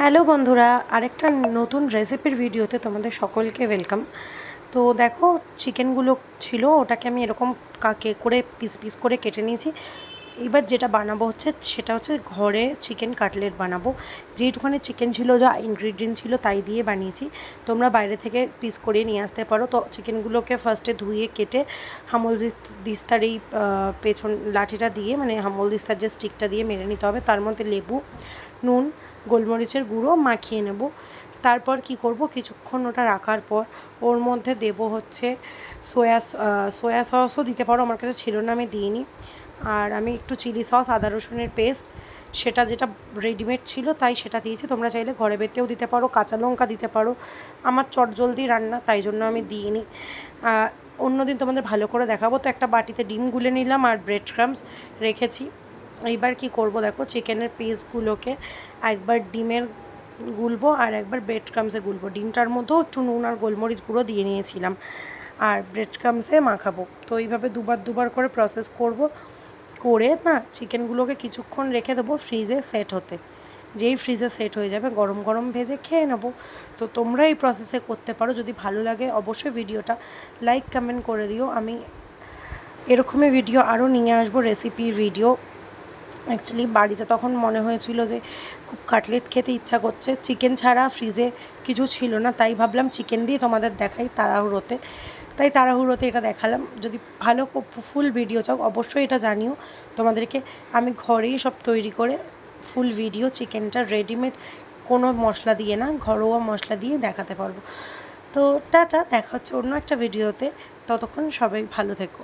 Hello বন্ধুরা, আরেকটা নতুন রেসিপির ভিডিওতে তোমাদের সকলকে ওয়েলকাম। তো দেখো, চিকেনগুলো ছিল, ওটাকে আমি এরকম কাকে করে পিস পিস করে কেটে নিয়েছি। এবার যেটা বানাবো হচ্ছে, সেটা হচ্ছে ঘরে চিকেন কাটলেট বানাবো। যেইটুখানি চিকেন ছিল, যা ইনগ্রিডিয়েন্ট ছিল, তাই দিয়ে বানিয়েছি। তোমরা বাইরে থেকে পিস করে নিয়ে আসতে পারো। তো চিকেনগুলোকে ফার্স্টে ধুয়ে কেটে হামল দিস্তার এই পেছন, লাঠিটা দিয়ে মানে হামল দিস্তার যে স্টিকটা দিয়ে মেরে নিতে হবে, তার মধ্যে লেবু নুন, গোলমরিচের গুঁড়ো মাখিয়ে নেব। তারপর কি করব? কিছুক্ষণ ওটা রাখার পর ওর মধ্যে দেব হচ্ছে সোয়া সোয়া সসও দিতে পারো, আমার কাছে ছিল না, আমি দিইনি। আর আমি একটু চিলি সস, আদা রসুনের পেস্ট, সেটা যেটা রেডিমেড ছিল তাই সেটা দিয়েছি। তোমরা চাইলে ঘরে বেটেও দিতে পারো, কাঁচা লঙ্কা দিতে পারো। আমার চটজলদি রান্না, তাই জন্য আমি দিইনি। অন্যদিন তোমাদের ভালো করে দেখাবো। তো একটা বাটিতে ডিম গুলে নিলাম আর ব্রেড ক্রামস রেখেছি। এইবার কি করব? দেখো, চিকেনের পিসগুলোকে একবার ডিমের গুলবো আর একবার ব্রেড ক্রামসে গুলবো। ডিমটার মধ্যেও একটু নুন আর গোলমরিচ গুঁড়ো দিয়ে নিয়েছিলাম আর ব্রেড ক্রামসে মাখাবো। তো এইভাবে দুবার দুবার করে প্রসেস করব, করে, না, চিকেনগুলোকে কিছুক্ষণ রেখে দেবো ফ্রিজে সেট হতে। যেই ফ্রিজে সেট হয়ে যাবে, গরম গরম ভেজে খেয়ে নেব। তো তোমরা এই প্রসেসে করতে পারো। যদি ভালো লাগে, অবশ্যই ভিডিওটা লাইক কমেন্ট করে দিও। আমি এরকমই ভিডিও আরও নিয়ে আসব রেসিপির ভিডিও অ্যাকচুয়ালি বাড়িতে তখন মনে হয়েছিল যে খুব কাটলেট খেতে ইচ্ছা করছে। চিকেন ছাড়া ফ্রিজে কিছু ছিল না, তাই ভাবলাম চিকেন দিয়ে তোমাদের দেখাই তাড়াহুড়োতে। তাই তাড়াহুড়োতে এটা দেখালাম। যদি ভালো ফুল ভিডিও চাও, অবশ্যই এটা জানিও। তোমাদেরকে আমি ঘরেই সব তৈরি করে ফুল ভিডিও চিকেনটা রেডিমেড কোনো মশলা দিয়ে না, ঘরোয়া মশলা দিয়ে দেখাতে পারব। তো টাটা, দেখা হচ্ছে অন্য একটা ভিডিওতে ততক্ষণ সবাই ভালো থেকো।